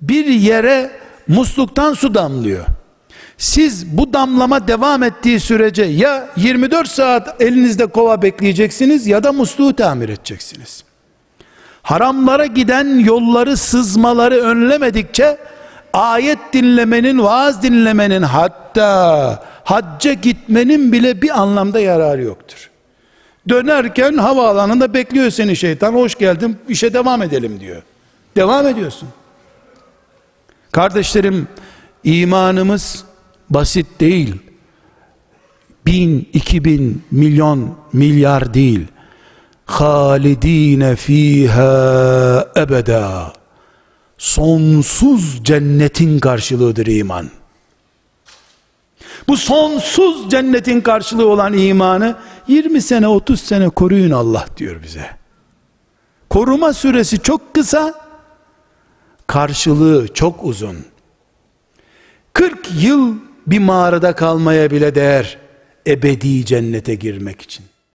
Bir yere musluktan su damlıyor. Siz bu damlama devam ettiği sürece ya 24 saat elinizde kova bekleyeceksiniz ya da musluğu tamir edeceksiniz. Haramlara giden yolları sızmaları önlemedikçe ayet dinlemenin, vaaz dinlemenin hatta hacca gitmenin bile bir anlamda yararı yoktur. Dönerken havaalanında bekliyor seni şeytan. Hoş geldin işe devam edelim diyor. Devam ediyorsun. Kardeşlerim imanımız basit değil. Bin, iki bin, milyon, milyar değil. Halidine fiha ebeda. Sonsuz cennetin karşılığıdır iman. Bu sonsuz cennetin karşılığı olan imanı 20 sene 30 sene koruyun Allah diyor bize. Koruma süresi çok kısa, karşılığı çok uzun. 40 yıl bir mağarada kalmaya bile değer ebedi cennete girmek için.